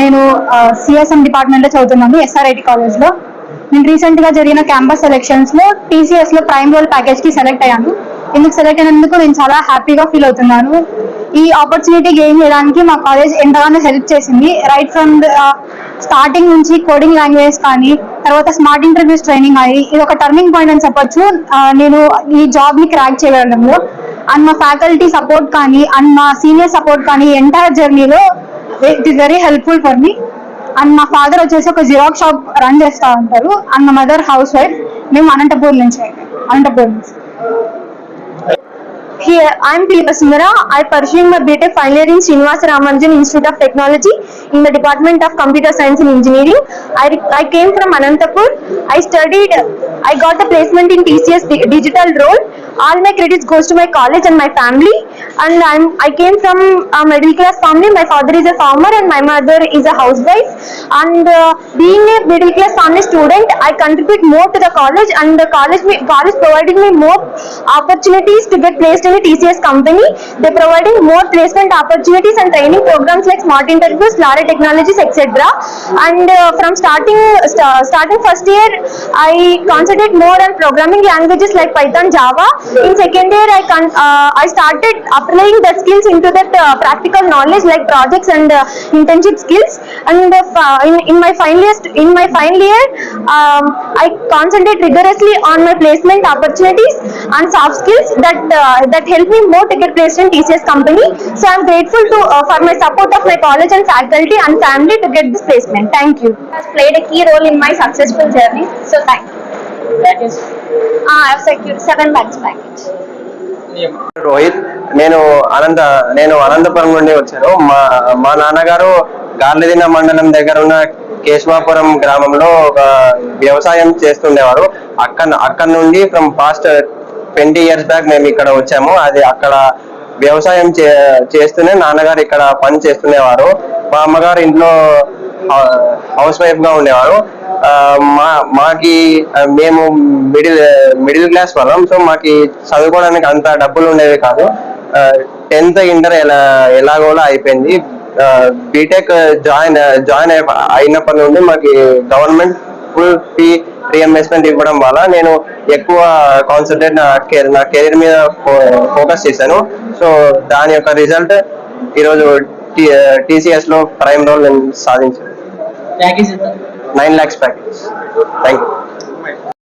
నేను సిఎస్ఎం డిపార్ట్మెంట్లో చదువుతున్నాను ఎస్ఆర్ఐటి కాలేజ్లో. నేను రీసెంట్గా జరిగిన క్యాంపస్ సెలెక్షన్స్లో టీసీఎస్లో ప్రైమ్ రోల్ ప్యాకేజ్కి సెలెక్ట్ అయ్యాను. ఎందుకు సెలెక్ట్ అయినందుకు నేను చాలా హ్యాపీగా ఫీల్ అవుతున్నాను. ఈ ఆపర్చునిటీ గెయిన్ చేయడానికి మా కాలేజ్ ఎంతగానో హెల్ప్ చేసింది. రైట్ ఫ్రమ్ స్టార్టింగ్ నుంచి కోడింగ్ లాంగ్వేజ్ కానీ తర్వాత స్మార్ట్ ఇంటర్వ్యూస్ ట్రైనింగ్ అయ్యి ఇది ఒక టర్నింగ్ పాయింట్ అని చెప్పొచ్చు. నేను ఈ జాబ్ని క్రాక్ చేయడంలో అన్న ఫ్యాకల్టీ సపోర్ట్ కానీ అన్న సీనియర్ సపోర్ట్ కానీ ఎంటైర్ జర్నీలో it is very helpful for me and మా ఫాదర్ వచ్చేసి ఒక జిరాక్ షాప్ రన్ చేస్తా ఉంటారు అండ్ మా మదర్ హౌస్ వైఫ్ మేము అనంతపూర్ నుంచి. అనంతపూర్ నుంచి. ఐఎమ్ పీపస్ Mira I pursuing my BTech final year in Srinivasa Ramanujan institute of technology in the department of computer science and engineering I I came from Anantapur I studied I got the placement in TCS digital role. All my credits goes to my college and my family. And I'm, I came from a middle class family. My father is a farmer and my mother is a housewife. And uh, being a middle class family student, I contribute more to the college and the college, college provided me more opportunities to get placed in a TCS company. They providing more placement opportunities and training programs like smart interviews, LARA technologies, etc. And uh, from starting sta- starting first year, I concentrate more on programming languages like Python, Java. In second year, I uh, I started applying the skills into that uh, practical knowledge like projects and uh, internship skills. And uh, in, in my final year, in my final year, um, I concentrate rigorously on my placement opportunities and soft skills that uh, that help me more to get placed in TCS company. So I'm grateful to uh, for my support of my college and faculty and family to get this placement. Thank you. Has played a key role in my successful journey. So thank you. That is I've secured seven package. Rohit నేను అనంత నేను అనంతపురం నుండి వచ్చాను. మా మా నాన్నగారు గార్లదిన మండలం దగ్గర ఉన్న కేశవాపురం గ్రామంలో ఒక వ్యవసాయం చేస్తుండేవారు. అక్కడ అక్కడ నుండి from past twenty years back మేము ఇక్కడ వచ్చాము. అది అక్కడ వ్యవసాయం చే చేస్తూనే నాన్నగారు ఇక్కడ పని చేస్తుండేవారు. మా అమ్మగారు ఇంట్లో హౌస్ వైఫ్గా ఉండేవారు. మా మాకి మేము మిడిల్ మిడిల్ క్లాస్ వాళ్ళం సో మాకి చదువుకోవడానికి అంత డబ్బులు ఉండేవి కాదు. టెన్త్ ఇంటర్ ఎలా ఎలాగోలా అయిపోయింది. బీటెక్ జాయిన్ జాయిన్ అయినప్పటి నుండి మాకి గవర్నమెంట్ ఫుల్ ఫీ రియంబర్స్మెంట్ ఇవ్వడం వల్ల నేను ఎక్కువ కాన్సన్ట్రేట్ నా కెరీర్ నా కెరీర్ మీద ఫోకస్ చేశాను. సో దాని యొక్క రిజల్ట్ ఈరోజు టీసీఎస్లో ప్రైమ్ రోల్ నేను సాధించాను. ప్యాకేజ్ ఎంత 9 lakhs packets. Thank you.